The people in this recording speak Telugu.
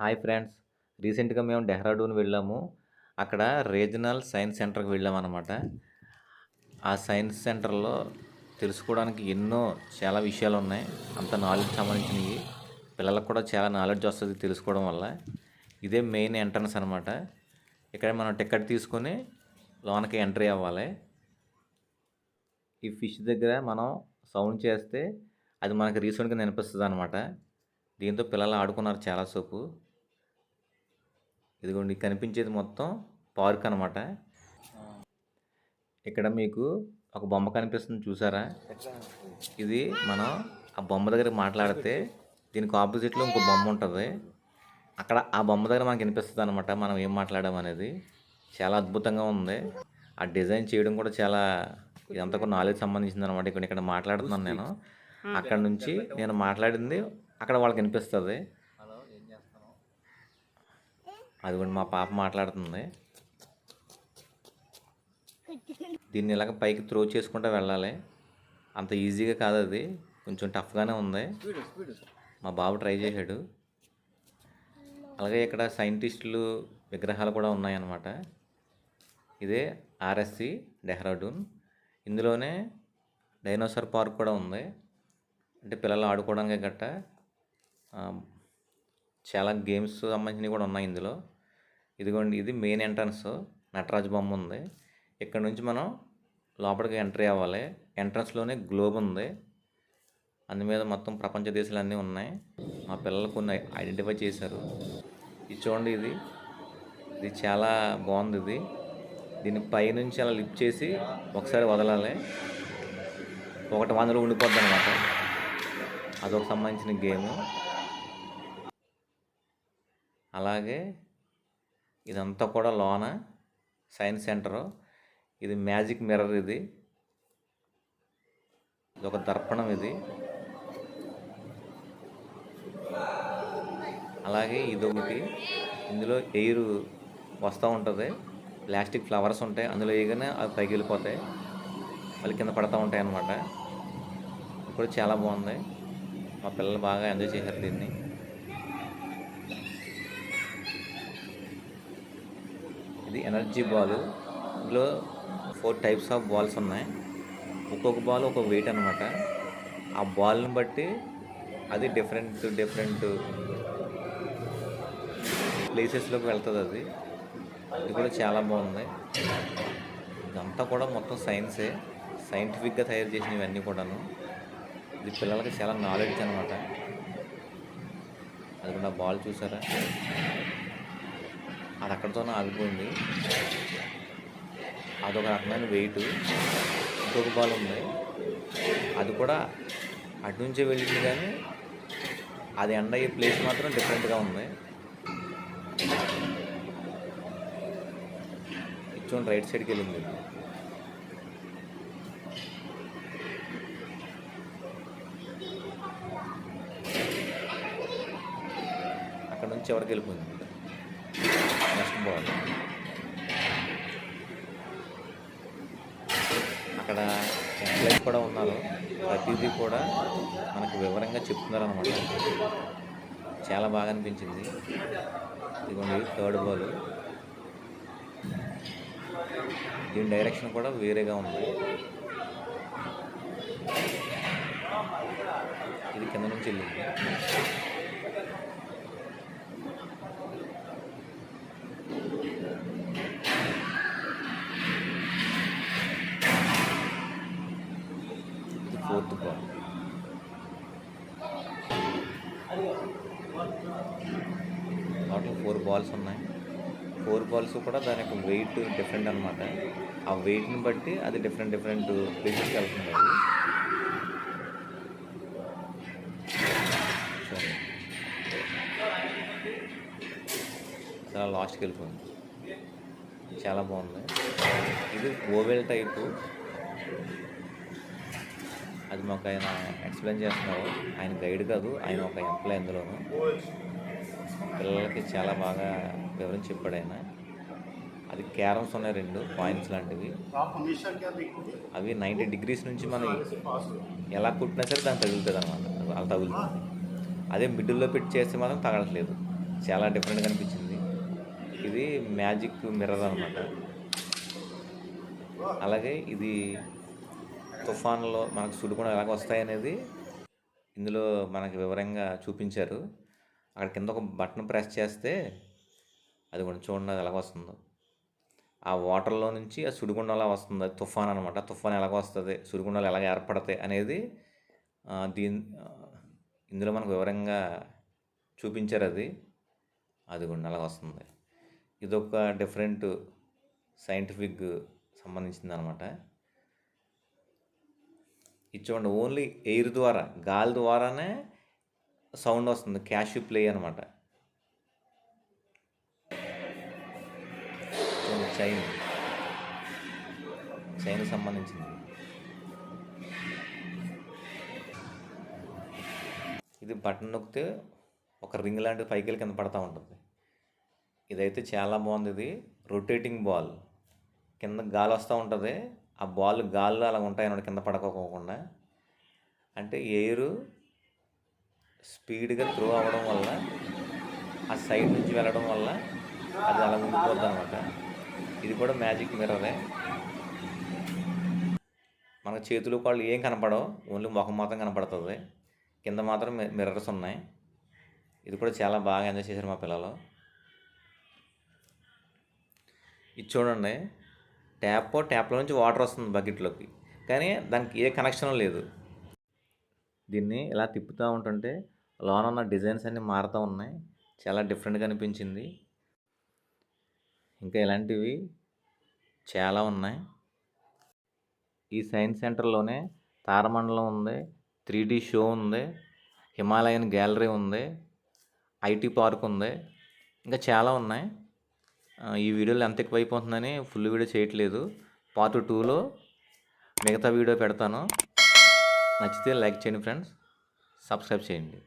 Hi friends. రీసెంట్గా మేము డెహ్రాడూన్ వెళ్ళాము. అక్కడ రీజనల్ సైన్స్ సెంటర్కి వెళ్ళాం అనమాట ఆ సైన్స్ సెంటర్లో తెలుసుకోవడానికి ఎన్నో చాలా విషయాలు ఉన్నాయి. అంత నాలెడ్జ్ సంబంధించినవి. పిల్లలకు కూడా చాలా నాలెడ్జ్ వస్తుంది తెలుసుకోవడం వల్ల. ఇదే మెయిన్ ఎంట్రన్స్ అనమాట ఇక్కడ మనం టికెట్ తీసుకొని లోనకి ఎంట్రీ అవ్వాలి. ఈ ఫిష్ దగ్గర మనం సౌండ్ చేస్తే అది మనకి రీసెంట్గా వినిపిస్తుంది అనమాట దీంతో పిల్లలు ఆడుకున్నారు చాలాసేపు ఇదిగోండి కనిపించేది మొత్తం పార్క్ అనమాట ఇక్కడ మీకు ఒక బొమ్మ కనిపిస్తుంది చూసారా? ఇది మనం ఆ బొమ్మ దగ్గర మాట్లాడితే దీనికి ఆపోజిట్లో ఇంకో బొమ్మ ఉంటుంది. అక్కడ ఆ బొమ్మ దగ్గర మనకి వినిపిస్తుంది అనమాట మనం ఏం మాట్లాడాం అనేది. చాలా అద్భుతంగా ఉంది. ఆ డిజైన్ చేయడం కూడా చాలా ఇదంతా కూడా నాలెడ్జ్ సంబంధించింది అనమాట ఇక్కడ ఇక్కడ మాట్లాడుతున్నాను నేను. అక్కడ నుంచి నేను మాట్లాడింది అక్కడ వాళ్ళకి వినిపిస్తుంది. అదిగోండి మా పాప మాట్లాడుతుంది. దీన్ని ఇలాగ పైకి త్రో చేసుకుంటూ వెళ్ళాలి. అంత ఈజీగా కాదు అది. కొంచెం టఫ్గానే ఉంది. మా బాబు ట్రై చేశాడు. అలాగే ఇక్కడ సైంటిస్టులు విగ్రహాలు కూడా ఉన్నాయన్నమాట. ఇదే ఆర్ఎస్సి డెహ్రాడూన్. ఇందులోనే డైనోసార్ పార్క్ కూడా ఉంది. అంటే పిల్లలు ఆడుకోవడానికి గట్ట. చాలా గేమ్స్ సంబంధించినవి కూడా ఉన్నాయి ఇందులో. ఇదిగోండి ఇది మెయిన్ ఎంట్రన్స్ నటరాజ్ బొమ్మ ఉంది. ఇక్కడ నుంచి మనం లోపలికి ఎంట్రీ అవ్వాలి. ఎంట్రన్స్లోనే గ్లోబ్ ఉంది. అందు మీద మొత్తం ప్రపంచ దేశాలు అన్నీ ఉన్నాయి. మా పిల్లలు కొన్ని ఐడెంటిఫై చేశారు. ఇది చూడండి ఇది. ఇది చాలా బాగుంది ఇది. దీన్ని పైనుంచి అలా లిఫ్ట్ చేసి ఒకసారి వదలాలి. ఒకటి వందలో ఉండిపోద్ది అనమాట అదొక సంబంధించిన గేమ్ అలాగే ఇదంతా కూడా లోన సైన్స్ సెంటరు. ఇది మ్యాజిక్ మిర్రర్ ఇది. ఇది ఒక దర్పణం ఇది. అలాగే ఇది ఒకటి ఇందులో ఎయిర్ వస్తూ ఉంటుంది. ప్లాస్టిక్ ఫ్లవర్స్ ఉంటాయి. అందులో వేయగానే అవి పైకి వెళ్ళిపోతాయి మళ్ళీ కింద పడతా ఉంటాయి అన్నమాట ఇప్పుడు చాలా బాగుంది. మా పిల్లలు బాగా ఎంజాయ్ చేశారు దీన్ని. ఇది ఎనర్జీ బాల్. ఇందులో ఫోర్ టైప్స్ ఆఫ్ బాల్స్ ఉన్నాయి. ఒక్కొక్క బాల్ ఒక్కొక్క వెయిట్ అనమాట ఆ బాల్ని బట్టి అది డిఫరెంట్ డిఫరెంట్ ప్లేసెస్లోకి వెళ్తుంది అది. ఇది కూడా చాలా బాగుంది. ఇదంతా కూడా మొత్తం సైన్సే సైంటిఫిక్గా తయారు చేసిన ఇవన్నీ కూడాను. ఇది పిల్లలకి చాలా నాలెడ్జ్ అనమాట అది కూడా బాల్ చూసారా? అది అక్కడితోనే ఆగిపోయింది. అదొక రకమైన వెయిట్ ఇంకొక బాల్ ఉంది. అది కూడా అటు నుంచే వెళ్ళింది కానీ అది ఎండ్ అయ్యే ప్లేస్ మాత్రం డిఫరెంట్గా ఉంది. ఇది రైట్ సైడ్కి వెళ్ళింది. అక్కడ నుంచి ఎవరికి వెళ్ళిపోయింది? బాగుంది. బాల్ అక్కడ ఎంప్లాయీస్ కూడా ఉన్నారు. ప్రతిదీ కూడా మనకు వివరంగా చెప్తున్నారు అనమాట చాలా బాగా అనిపించింది. ఇదిగోండి థర్డ్ బాల్ దీని డైరెక్షన్ కూడా వేరేగా ఉంది. ఇది కింద నుంచి వెళ్ళింది. ఒత్తుకో బాల్ టోటల్ ఫోర్ బాల్స్ ఉన్నాయి. ఫోర్ బాల్స్ కూడా దాని యొక్క వెయిట్ డిఫరెంట్ అనమాట ఆ వెయిట్ని బట్టి అది డిఫరెంట్ డిఫరెంట్ ప్లేసెస్కి వెళ్తుంది అది చాలా లాస్ట్కి వెళ్ళిపోయింది. చాలా బాగుంది. ఇది ఓవెల్ టైపు. అది మాకు ఆయన ఎక్స్ప్లెయిన్ చేస్తున్నారు. ఆయన గైడ్ కాదు ఆయన ఒక ఎంప్లాయ్ అందులోను. పిల్లలకి చాలా బాగా వివరించి చెప్పాడు ఆయన. అది క్యారమ్స్ ఉన్నాయి రెండు పాయింట్స్ లాంటివి. అవి నైంటీ డిగ్రీస్ నుంచి మనం ఎలా కుట్టినా సరే దాన్ని తగులుతుంది అనమాట అలా తగులుతుంది. అదే మిడిల్లో పెట్టి చేస్తే మాత్రం తగలట్లేదు. చాలా డిఫరెంట్గా అనిపించింది. ఇది మ్యాజిక్ మిర్రర్ అనమాట అలాగే ఇది తుఫాన్లో మనకు సుడిగుండం ఎలాగ వస్తాయి అనేది ఇందులో మనకి వివరంగా చూపించారు. అక్కడ కింద ఒక బటన్ ప్రెస్ చేస్తే అది కొంచెం చూడండి అది ఎలాగ వస్తుందో. ఆ వాటర్లో నుంచి ఆ సుడిగుండం ఎలా వస్తుంది. అది తుఫాన్ అనమాట తుఫాన్ ఎలాగ వస్తుంది? సుడిగుండాలు ఎలాగ ఏర్పడతాయి అనేది దీని ఇందులో మనకు వివరంగా చూపించారు అది. అది కూడా అలాగ వస్తుంది? ఇది ఒక డిఫరెంట్ సైంటిఫిక్ సంబంధించింది అనమాట ఇది చూడండి ఓన్లీ ఎయిర్ ద్వారా గాలి ద్వారానే సౌండ్ వస్తుంది. క్యాష్ ప్లే అనమాట చైన్ చైన్ సంబంధించింది. ఇది బటన్ నొక్కితే ఒక రింగ్ లాంటి పైకి కింద పడతా ఉంటుంది. ఇదైతే చాలా బాగుంది ఇది. రొటేటింగ్ బాల్ కింద గాలి వస్తూ ఉంటుంది. ఆ బాల్ గాల్లో అలా ఉంటాయి అన్నమాట కింద పడకోకుండా. అంటే ఎయిర్ స్పీడ్గా త్రో అవ్వడం వల్ల ఆ సైడ్ నుంచి వెళ్ళడం వల్ల అది అలా ఉండిపోద్ది అనమాట ఇది కూడా మ్యాజిక్ మిర్రరే. మన చేతులు కాళ్ళు ఏం కనపడవు ఓన్లీ ముఖం మాత్రం కనపడుతుంది. కింద మాత్రం మిర్రర్స్ ఉన్నాయి. ఇది కూడా చాలా బాగా ఎంజాయ్ చేశారు మా పిల్లలు. ఇది చూడండి. ట్యాప్ ట్యాప్లో నుంచి వాటర్ వస్తుంది బకెట్లోకి. కానీ దానికి ఏ కనెక్షన్ లేదు. దీన్ని ఇలా తిప్పుతూ ఉంటుంటే లోన ఉన్న డిజైన్స్ అన్నీ మారుతూ ఉన్నాయి. చాలా డిఫరెంట్గా అనిపించింది. ఇంకా ఇలాంటివి చాలా ఉన్నాయి. ఈ సైన్స్ సెంటర్లోనే తారమండలం ఉంది త్రీ డీ షో ఉంది హిమాలయన్ గ్యాలరీ ఉంది ఐటీ పార్క్ ఉంది ఇంకా చాలా ఉన్నాయి. ఈ వీడియోలో ఎంత ఎక్కువ అయిపోతుందని ఫుల్ వీడియో చేయట్లేదు. పార్ట్ టూలో మిగతా వీడియో పెడతాను. నచ్చితే లైక్ చేయండి ఫ్రెండ్స్. సబ్స్క్రైబ్ చేయండి.